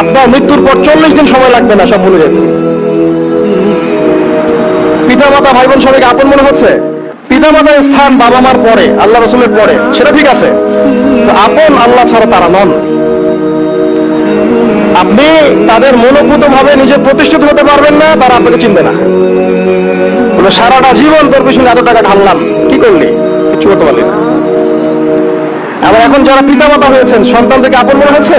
আপনার মৃত্যুর পর চল্লিশ দিন সময় লাগবে না সব ভুলে যেতে। পিতা মাতা ভাই বোন সবাইকে আপন মনে হচ্ছে? পিতা মাতার স্থান বাবা মার পরে, আল্লাহ রসুলের পরে। সেটা ঠিক আছে। আপন আল্লাহ ছাড়া তারা নন। আপনি তাদের মনোভূত ভাবে নিজে প্রতিষ্ঠিত হতে পারবেন না, তারা আপনাকে চিনবে না। সারাটা জীবন তোর পিছনে এত টাকা ঢাললাম, কি করলি? কিছু করতে পারলি না। আবার এখন যারা পিতা মাতা হয়েছেন, সন্তান থেকে আপন মনে হচ্ছে?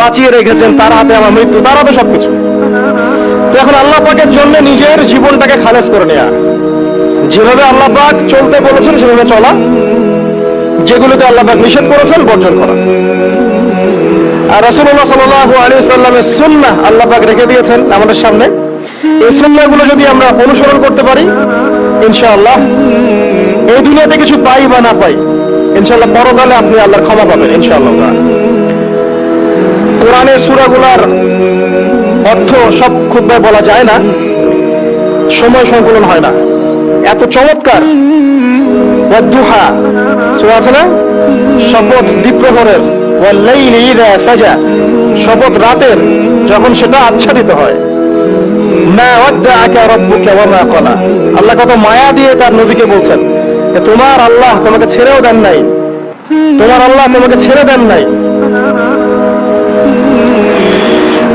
বাঁচিয়ে রেখেছেন, তার হাতে আমার মৃত্যু, তার হাতে সবকিছু। তো এখন আল্লাহ পাকের জন্য নিজের জীবনটাকে খালেজ করে নেয়া। যেভাবে আল্লাহ পাক চলতে বলেছেন, সেভাবে চলা। যেগুলোতে আল্লাহ পাক নিষেধ করেছেন, বর্জন করা। আর রাসূলুল্লাহ সাল্লাল্লাহু আলাইহি সাল্লামের সুন্নাহ আল্লাহ পাক রেখে দিয়েছেন আমাদের সামনে। এই সুন্নাহগুলো যদি আমরা অনুসরণ করতে পারি, ইনশাআল্লাহ, এই দুনিয়াতে কিছু পাই বা না পাই, ইনশাআল্লাহ পরকালে আপনি আল্লাহর ক্ষমা পাবেন, ইনশাআল্লাহ। কোরআনের সূরাগুলার অর্থ সব খুব বলা যায় না, সময় সংকলন হয় না। এত চমৎকার ওয়াদ্দুহা সূরা আছে না? শপথ দ্বীপ্রহরের সাজা, শপথ রাতের যখন সেটা আচ্ছাদিত হয়। আল্লাহ কত মায়া দিয়ে তার নবীকে বলছেন তোমার আল্লাহ তোমাকে ছেড়েও দেন নাই। তোমার আল্লাহ তোমাকে ছেড়ে দেন নাই।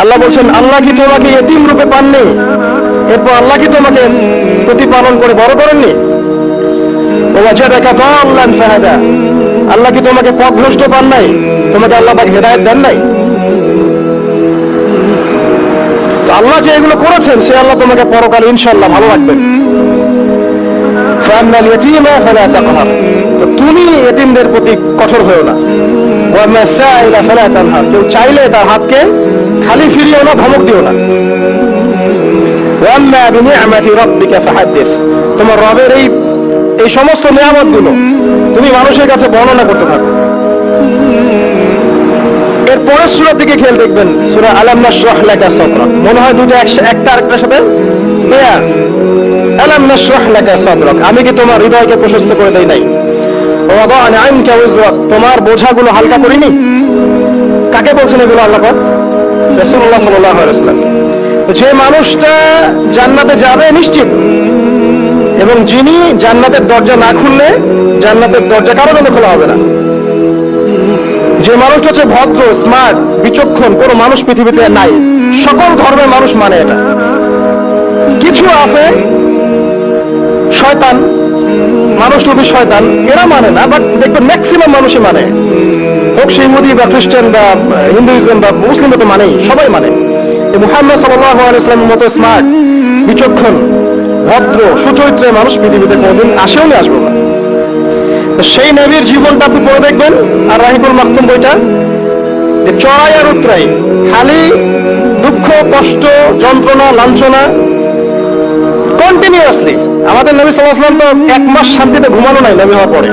আল্লাহ বলছেন, আল্লাহ কি তোমাকে এতিম রূপে পাননি? এরপর আল্লাহ কি তোমাকে প্রতিপালন করে বড় করেননি? আল্লাহ কি তোমাকে পথভ্রষ্ট পান নাই? তোমাকে আল্লাহ পাক হেদায়েত দেন নাই? আল্লাহ যে এগুলো করেছেন, সে আল্লাহ তোমাকে পরকালে ইনশাল্লাহ ভালো রাখবেন। তুমি এতিমদের প্রতি কঠোর হয়েও না। কেউ চাইলে তার হাতকে খালি ফিরিও না, ধমক দিও না। তোমার রবের এই এই সমস্ত নিয়ামতগুলো তুমি মানুষের কাছে বর্ণনা করতে থাকো। এর পরের সূরা দিকে খেয়াল দেখবেন, সূরা আলাম নাশরাহ লাকা সাদরা। মনে হয় দুটো একটা আরেকটার সাথে পেয়ার আলাম নাশরাহ লাকা সাদরাক। আমি কি তোমার হৃদয়কে প্রশস্ত করে দেই নাই? ওয়াদা'না আনকা উযরাক তোমার বোঝাগুলো হালকা করিনি? কাকে বলছেন এগুলো আল্লাহ যে মানুষটা জান্নাতে যাবে নিশ্চিত। এবং যিনি জান্নাতের দরজা না খুললে জান্নাতের দরজা কারও জন্য খোলা হবে না। যে মানুষটা হচ্ছে ভদ্র স্মার্ট বিচক্ষণ, কোনো মানুষ পৃথিবীতে নাই। সকল ধর্মের মানুষ মানে এটা। কিছু আছে, শয়তান। মানুষ লোভী শয়তান। এরা মানে না বাট দেখবেন ম্যাক্সিমাম মানুষই মানে। হোক সে ইহুদি বা খ্রিস্টান বা হিন্দুইজম বা মুসলিম তো মানেই, সবাই মানে। মুহাম্মদ সাল্লাহ আলাইসলামের মতো স্মার্ট, বিচক্ষণ, ভদ্র সুচরিত্রের মানুষ পৃথিবীতে কোনোদিন আসেও নি, আসব না। সেই নবীর জীবনটা আপনি পড়ে দেখবেন, আর রাহিবুল মাহতুম বইটা, যে চড়াই আর উতরাই, খালি দুঃখ, কষ্ট, যন্ত্রণা, লাঞ্ছনা কন্টিনিউয়াসলি আমাদের নবী সাল্লাহাম তো এক মাস শান্তিতে ঘুমানো নাই নবী হওয়ার পরে।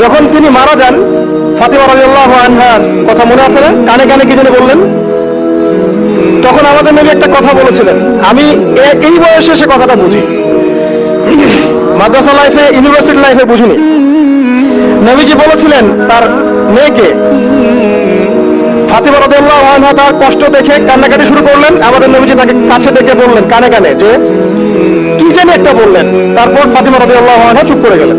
যখন তিনি মারা যান, ফাতিমা রাদিয়াল্লাহু আনহার কথা মনে আছে না? কানে কানে কি যেন বললেন? তখন আমাদের নবী একটা কথা বলেছিলেন। আমি এই বয়সে সে কথাটা বুঝি। মাদ্রাসা লাইফে ইউনিভার্সিটি লাইফে বুঝিনি। নবীজি বলেছিলেন তার মেয়েকে, ফাতিমা রাদিয়াল্লাহু আনহা তার কষ্ট দেখে কান্নাকাটি শুরু করলেন। আমাদের নবীজি তাকে কাছে দেখে বললেন, কানে কানে, যে কি জানি একটা বললেন। তারপর ফাতিমা রাদিয়াল্লাহু আনহা চুপ করে গেলেন।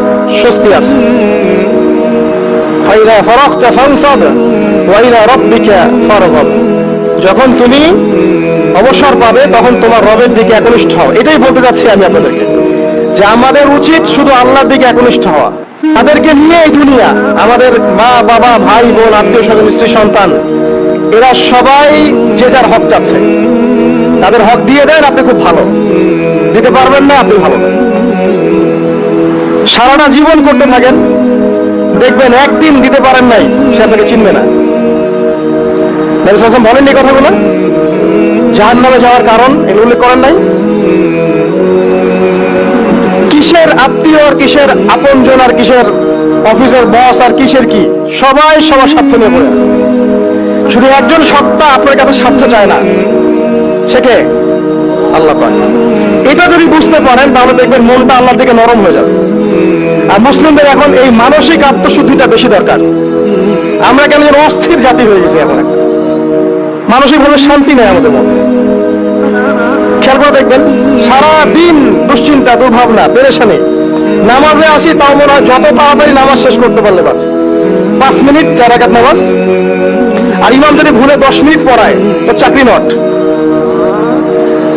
স্বস্তি আছে। যখন তুমি অবসর পাবে, তখন তোমার রবের দিকে একনিষ্ঠ হও। এটাই বলতে যাচ্ছি আমি আপনাদেরকে, যে আমাদের উচিত শুধু আল্লাহর দিকে একনিষ্ঠ হওয়া। তাদেরকে নিয়ে এই দুনিয়া, আমাদের মা, বাবা, ভাই, বোন, আত্মীয় স্বজন, স্ত্রী, সন্তান, এরা সবাই যে যার হক চাচ্ছে। তাদের হক দিয়ে দেন, আপনি খুব ভালো। দিতে পারবেন না, আপনি ভালো। সারাটা জীবন করতে থাকেন, দেখবেন একদিন দিতে পারেন নাই, সে আপনাকে চিনবে না। নবী সাল্লাল্লাহু আলাইহি বলেননি এই কথাগুলো? জাহান নামে যাওয়ার কারণ, এগুলো উল্লেখ করেন নাই? কিসের আত্মীয় আর কিসের আপনজন আর কিসের অফিসের বস আর কিসের কি? সবাই সবার স্বার্থ নিয়ে পড়ে আছে। শুধু একজন সত্তা আপনার কাছে স্বার্থ চায় না। সে কে? আল্লাহ এটা যদি বুঝতে পারেন, তাহলে দেখবেন মনটা আল্লাহর দিকে নরম হয়ে যাবে। মুসলিমদের এখন এই মানসিক আত্মশুদ্ধিটা বেশি দরকার। আমরা কেন যেন অস্থির জাতি হয়ে গেছি এখন। মানসিকভাবে শান্তি নেই আমাদের মধ্যে। খেয়াল করে দেখবেন সারা দিন দুশ্চিন্তা, দুর্ভাবনা, পেরেশানি। নামাজে আসি, তাও মনে হয় যত তাড়াতাড়ি নামাজ শেষ করতে পারলে বাস। পাঁচ মিনিট, চার একাত নামাজ। আর ইমাম যদি ভুলে দশ মিনিট পড়ায়, তো চাকরি নট।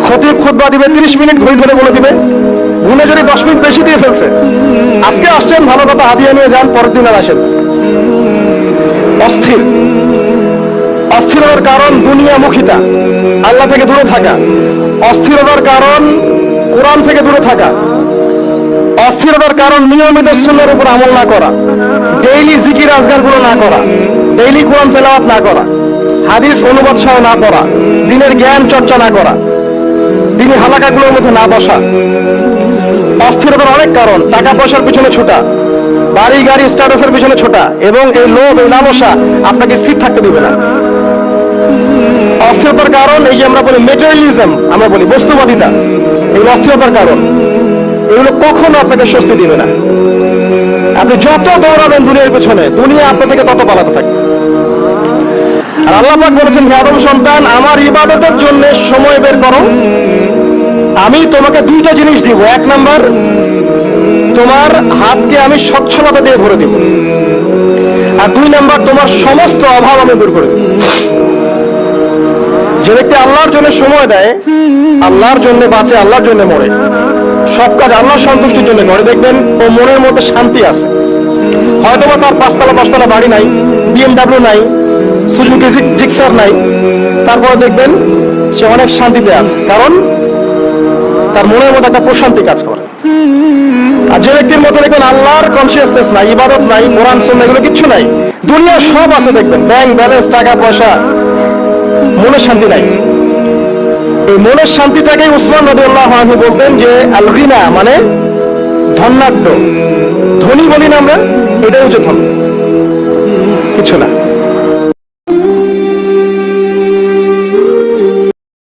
খতিব খুতবা দিবে, তিরিশ মিনিট ঘড়ি ধরে বলে দিবে। ভুলে যদি দশ মিনিট বেশি দিয়ে ফেলছে, আজকে আসছেন, ভালো কথা, হাতিয়ে নিয়ে যান, পরের দিন আর আসেন অস্থির। অস্থিরতার কারণ দুনিয়ামুখিতা। আল্লাহ থেকে দূরে থাকা। অস্থিরতার কারণ কোরআন থেকে দূরে থাকা। অস্থিরতার কারণ নিয়মিত সুন্নার উপর আমল না করা। ডেইলি জিকির, আজগারগুলো না করা। ডেইলি কোরআন তেলাওয়াত না করা। হাদিস অনুবাদ সহ না পড়া। দিনের জ্ঞান চর্চা না করা। দিনী হালাকাগুলোর মধ্যে না বসা। অস্থিরতার অনেক কারণ। টাকা পয়সার পিছনে ছোটা বাড়ি গাড়ি স্ট্যাটাসের পিছনে ছোটা, এবং এই লোভ, এই লালসা আপনাকে স্থির থাকতে দিবে না। অস্থিরতার কারণ, এই যে আমরা বলি মেটেরিয়ালিজম আমরা বলি বস্তুবাদিতা এই অস্থিরতার কারণ। এগুলো কখনো আপনাকে স্বস্তি দিবে না। আপনি যত দৌড়াবেন দুনিয়ার পেছনে, দুনিয়া আপনার থেকে তত পালাতে থাকবে। আর আল্লাহ পাক বলেছেন, হে আদম সন্তান, আমার ইবাদতের জন্য সময় বের করো। আমি তোমাকে দুইটা জিনিস দিব। এক নাম্বার, তোমার হাতকে আমি স্বচ্ছলতা দিয়ে ভরে দিব। আর দুই নাম্বার, তোমার সমস্ত অভাব আমি দূর করে দেব। যে ব্যক্তি আল্লাহর জন্য সময় দেয়, আল্লাহর জন্য বাঁচে, আল্লাহর জন্য মরে। সব কাজ আল্লাহর সন্তুষ্টির জন্য করে। দেখবেন, ও মনের মধ্যে শান্তি আছে। হয়তো বা তার পাঁচতলা, দশতলা বাড়ি নাই বিএমডাব্লিউ নাই, সুজুকি জিক্সার নাই। তারপরে দেখবেন, সে অনেক শান্তিতে আছে। কারণ তার মনের মধ্যে একটা প্রশান্তি কাজ করে। আর যে ব্যক্তির মধ্যে দেখবেন আল্লাহর কনসিয়াসনেস নাই, ইবাদত নাই, কোরআন, সুন্নাহ এগুলো কিচ্ছু নাই। দুনিয়ার সব আছে দেখবেন ব্যাংক ব্যালেন্স টাকা পয়সা, মনের শান্তি নাই। এই মনের শান্তিটাকেই উসমান নদী আল্লাহ বলতেন যে আলগিনা মানে ধন্যাঢ্য ধনী বলি না আমরা, এটাই হচ্ছে ধন। কিছু না।